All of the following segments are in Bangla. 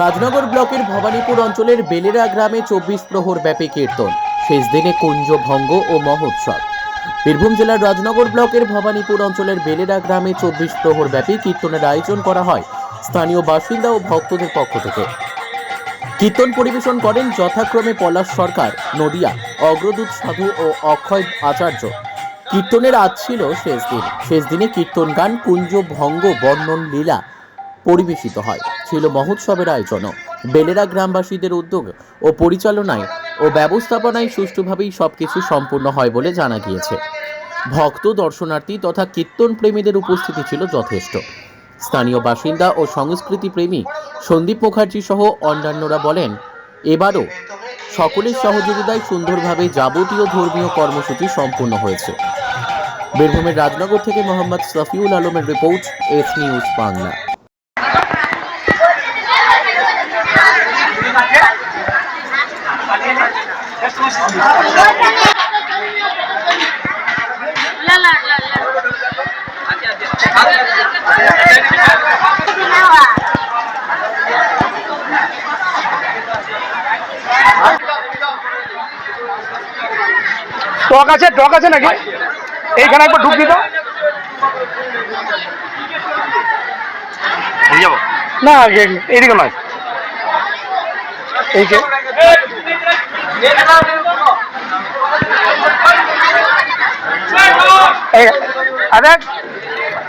রাজনগর ব্লকের ভবানীপুর অঞ্চলের বেলেরা গ্রামে চব্বিশ প্রহর ব্যাপী কীর্তন, শেষ দিনে কুঞ্জ ভঙ্গ ও মহোৎসব। বীরভূম জেলার রাজনগর ব্লকের ভবানীপুর অঞ্চলের বেলেরা গ্রামে চব্বিশ প্রহর ব্যাপী কীর্তনের আয়োজন করা হয় স্থানীয় বাসিন্দা ও ভক্তদের পক্ষ থেকে। কীর্তন পরিবেশন করেন যথাক্রমে পলাশ সরকার, নদিয়া, অগ্রদূত সাধু ও অক্ষয় আচার্য। কীর্তনের আজ ছিল শেষ দিন। শেষ দিনে কীর্তন গান, কুঞ্জ ভঙ্গ, বর্ণন, লীলা পরিবেশিত হয়। ছিল মহোৎসবের আয়োজনও। বেলেরা গ্রামবাসীদের উদ্যোগ ও পরিচালনায় ও ব্যবস্থাপনায় সুষ্ঠুভাবেই সব কিছু সম্পূর্ণ হয় বলে জানা গিয়েছে। ভক্ত, দর্শনার্থী তথা কীর্তন প্রেমীদের উপস্থিতি ছিল যথেষ্ট। স্থানীয় বাসিন্দা ও সংস্কৃতি প্রেমী সন্দীপ মুখার্জি সহ অন্যান্যরা বলেন, এবারও সকলের সহযোগিতায় সুন্দরভাবে যাবতীয় ধর্মীয় কর্মসূচি সম্পূর্ণ হয়েছে। বীরভূমের রাজনগর থেকে মোহাম্মদ সফিউল আলমের রিপোর্ট, এস নিউজ বাংলা। টক আছে টক আছে নাকি? এইখানে একবার ঢুক দিত। যাব। না এ- এইদিকে নয়। এই যে এই- আরে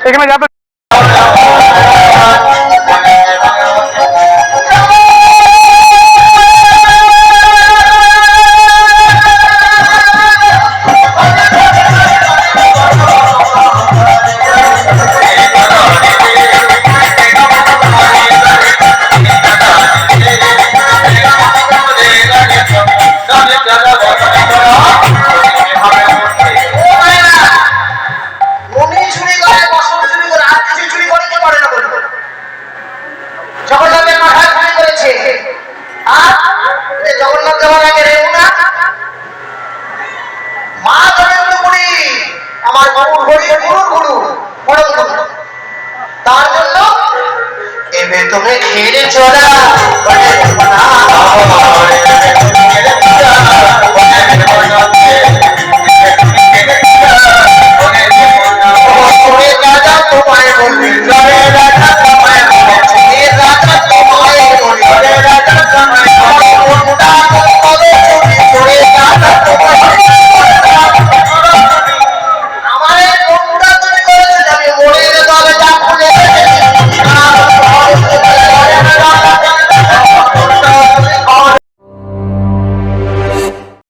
এখানে যাবে জগন্নাথের মাথায় চুরি করেছে। আর জগন্নাথ যাওয়ার আগে রেমুনা, মা জগন্নাথ পুরী আমার বাবুর হরি গরুর গুরু বড় গরু তার জন্য এবে তুমি খেলে চলা।